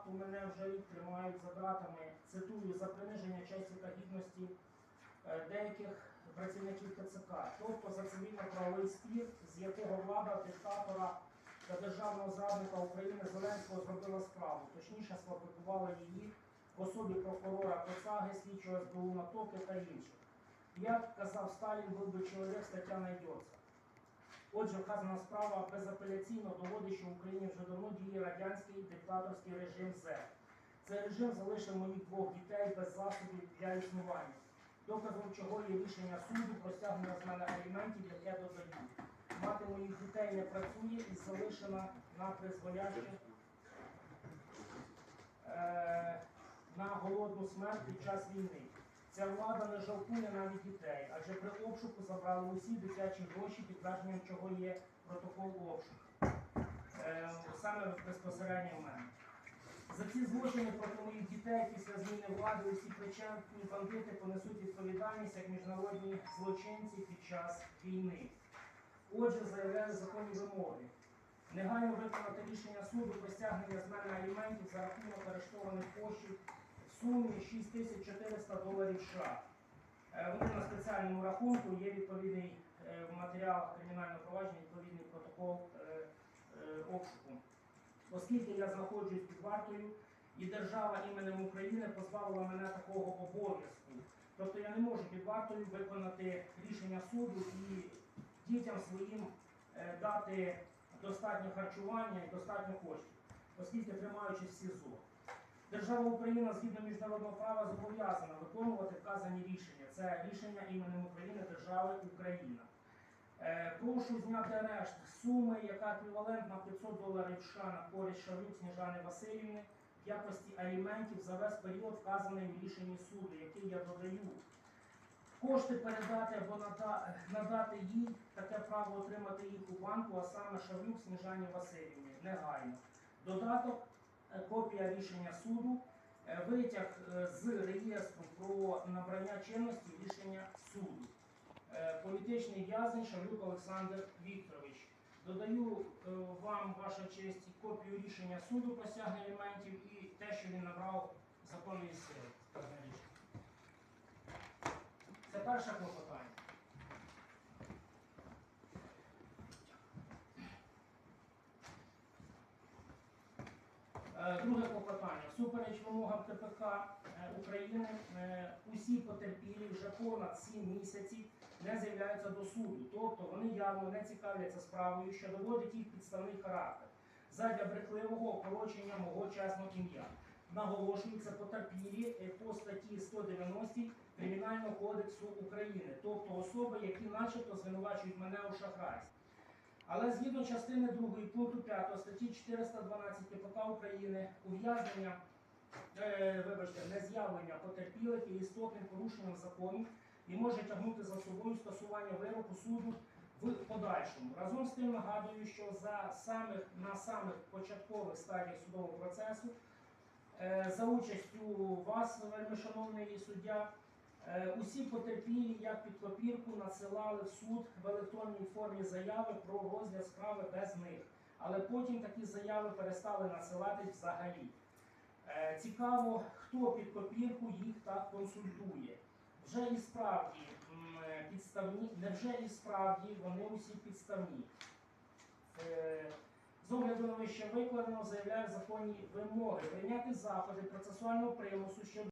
факту мене вже рік тримають за ґратами, цитую, за приниження честі та гідності е, деяких працівників ТЦК, тобто за цивільно-правовий спір, з якого влада диктатора та державного зрадника України Зеленського зробила справу, точніше сфабрикувала її в особі прокурора Коцаги, слідчого СБУ Натоки та інших. Як казав Сталін, був би чоловік, стаття найдеться. Отже, вказана справа безапеляційно доводить, що в Україні вже давно діє радянський диктаторський режим ЗЕ. Цей режим залишив моїх двох дітей без засобів для існування. Доказом чого є рішення суду про стягнення з мене аліментів, яке додаю. Мати моїх дітей не працює і залишена на призволяще е, на голодну смерть під час війни. Ця влада не жалкує навіть дітей, адже при обшуку забрали усі дитячі гроші, підтвердженням чого є протокол обшуку. Е, саме безпосередньо в мене. За ці злочини проти моїх дітей після зміни влади усі причетні бандити понесуть відповідальність як міжнародні злочинці під час війни. Отже, заявляю законні вимоги. Негайно виконати рішення суду про стягнення з мене аліментів за рахунок арештованих коштів сумі 6400 доларів США. Е, Вони на спеціальному рахунку є відповідний е, в матеріалах кримінального провадження, відповідний протокол е, обшуку. Оскільки я знаходжусь під вартою, і держава іменем України позбавила мене такого обов'язку. Тобто я не можу під вартою виконати рішення суду і дітям своїм дати достатньо харчування і достатньо коштів, оскільки тримаючись в СІЗО. Держава Україна згідно міжнародного права зобов'язана виконувати вказані рішення. Це рішення іменем України держави Україна. Е, Прошу зняти арешт суми, яка еквівалентна 500 доларів США на користь Шавлюк Сніжани Васильівни в якості аліментів за весь період, вказаний в рішенні суду, який я додаю. Кошти передати або надати їй таке право отримати їх у банку, а саме Шавлюк Сніжані Васильівні, негайно. Додаток, копія рішення суду, е, витяг е, з реєстру про набрання чинності рішення суду. Е, Політичний в'язень Шавлюк Олександр Вікторович. Додаю е, вам, ваша честь, копію рішення суду про стягнення аліментів і те, що він набрав законної сили. Це перше клопотання. Е, Друге клопотання. Всупереч вимогам КПК е, України е, усі потерпілі вже понад 7 місяців не з'являються до суду. Тобто вони явно не цікавляться справою, що доводить їх підставний характер задля брехливого опорочення мого чесного ім'я. Наголошується потерпілі е, по статті 190 Кримінального кодексу України, тобто особи, які начебто звинувачують мене у шахрайстві. Але згідно частини 2 пункту 5 статті 412 КПК України ув'язнення, е, вибачте, нез'явлення потерпілих є істотним порушенням закону і може тягнути за собою скасування вироку суду в подальшому. Разом з тим нагадую, що за самих на самих початкових стадіях судового процесу е, за участю вас, вельми шановний суддя, Усі потерпілі, як під копірку, надсилали в суд в електронній формі заяви про розгляд справи без них. Але потім такі заяви перестали надсилати взагалі. Е, Цікаво, хто під копірку їх так консультує. Вже і справді е, підставні, невже і справді вони усі підставні. Е, З огляду на вище викладено заявляю законні вимоги прийняти заходи процесуального примусу щодо